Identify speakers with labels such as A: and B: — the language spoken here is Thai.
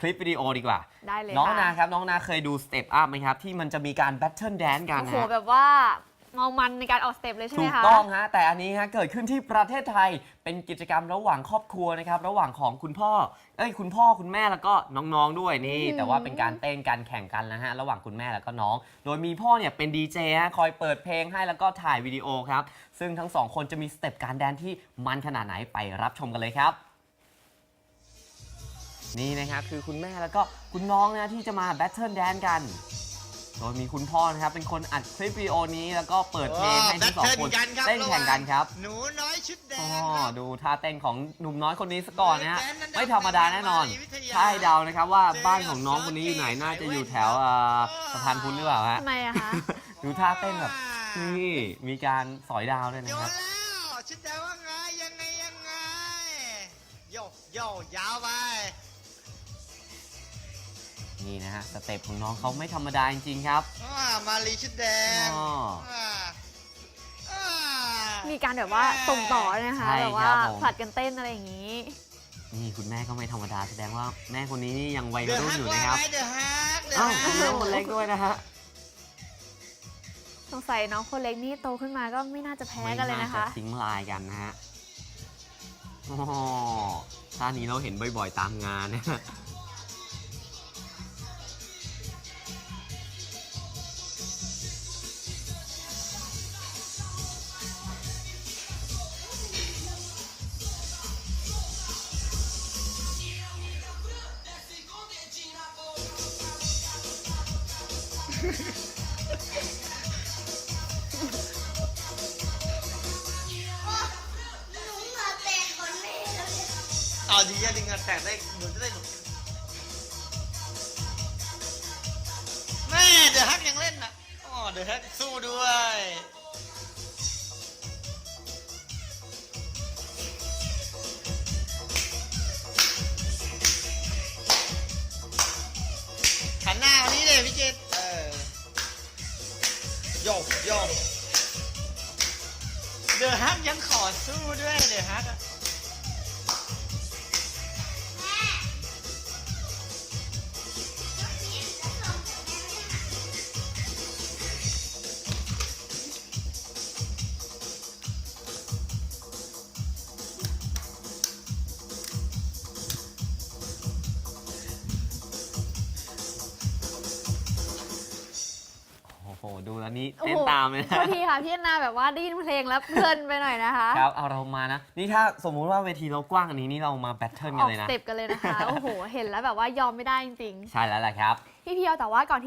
A: คลิปวิดีโอดีกว่า
B: ได้เลย
A: น้อง
B: ค่ะ
A: นาครับ น้องนาเคยดูสเต็ปอัพไหมครับ ที่มันจะมีการแบทเทิลแดนกัน
B: โอ้โห
A: ฮะ
B: แบบว่าเมามันในการออกสเต็ปเลยใช่ไห
A: ถู
B: ม
A: ก
B: คะ
A: ต้องฮะ แต่อันนี้ฮะเกิดขึ้นที่ประเทศไทยเป็นกิจกรรมระหว่างครอบครัวนะครับ ระหว่างของคุณพ่อเอ้ยคุณพ่อคุณแม่แล้วก็น้องๆด้วยนี่
B: อืม
A: แต่ว่าเป็นการเต้นการแข่งกันนะฮะระหว่างคุณแม่แล้วก็น้อง โดยมีพ่อเนี่ยเป็นดีเจฮะคอยเปิดเพลงให้แล้วก็ถ่ายวิดีโอครับซึ่งทั้งสองคนจะมีสเต็ปการแดนที่มันขนาดไหนไปรับชมกันเลยครับ นี่นะครับคือคุณแม่แล้วก็คุณน้องนะที่จะมาแบทเทิลแดนกัน โดยมีคุณพ่อนะครับเป็นคนอัดคลิปวิดีโอนี้แล้วก็เปิดเพลงให้ทั้งสองคนเต้นแข่งกันครับ
C: หนูน้อยชุดแด
A: อ๋
C: ง
A: อ
C: ครับ
A: ดูท่าเต้นของหนุ่มน้อยคนนี้ซะก่อนนะฮะ
C: แดนนั้น
A: ไม่ธรรมดาแน่นอน
C: มาลีวิทยา
A: ถ้าให้เดานะครับว่า
C: เจอ
A: บ้านของน้องคนนี้อยู่ไหน
C: กับ
A: น่าจะอยู่แถว
C: เซเว่น
A: เอ่อ
C: ครับ
A: สะพานพุทธหรือเปล่าฮะ
B: ทำไมอะคะ
A: ดูท่าเต้นแบบนี่มีการสอยดาวด้วย
C: โย
A: นะครับ
C: นแล้วชุดแดงว่าไงยังไงยังไงโยโยยาวไป
A: นี่นะฮะสเต็ปของน้องเขาไม่ธรรมดาจริงๆครับ
C: อ่ามาลีชุดแดง
A: อ๋อ
C: อ่าอ่า
B: มีการแบบว่าส่งต่อนะคะ
A: ใช่
B: แบบว่า
A: ครับผม
B: ผลัดกันเต้นอะไรอย่างนี้
A: นี่คุณแม่ก็ไม่ธรรมดาแสดงว่าแม่คนนี้นี่ยังวัย
C: เดือด
A: รุ่น
C: ฮัก
A: อยู่
C: ว่า
A: นะครับ
C: ไงเดือดฮักเดือด
A: อ้าว
C: ฮั
A: มีน้องคนเล็กด้วยนะฮะ
B: สงสัยน้องคนเล็กนี่โตขึ้นมาก็ไม่น่าจะแพ้กันเลยนะคะ
A: ไม่าจทิ้งลายกันนะฮะอ๋อท่านี้เราเห็นบ่อยๆตามงานนะฮะ
C: เอาดีอะดึงอะแตกได้หนูจะได้หนูแม่เดือดฮักยังเล่นนะอ๋อเดือดฮักสู้ด้วยหันหน้าวันนี้เลยพี่เจต เดอะฮักยังขอสู้ด้วยเดอะฮักอะ
A: ดูแล้วนี่
B: โอ้
A: เต้น
B: โห
A: ตามเลย
B: โท
A: นะ
B: ษทีค่ะพี่นาแบบว่าได้ยินเพลงแล้วเพลินไปหน่อยนะคะ
A: ครับ เอาเรามานะ นี่ถ้าสมมุติว่าเวทีเรากว้างอันนี้นี่เรามาแบทเทิล
B: อ
A: กัน
B: อก
A: เลย
B: ส
A: นะ
B: เต็ปกันเลยนะคะ โอ้โห เห็นแล้วแบบว่ายอมไม่ได้จริง
A: ใช่แล้วแหละครับ
B: ๆ พี่เพียวแต่ว่าก่อน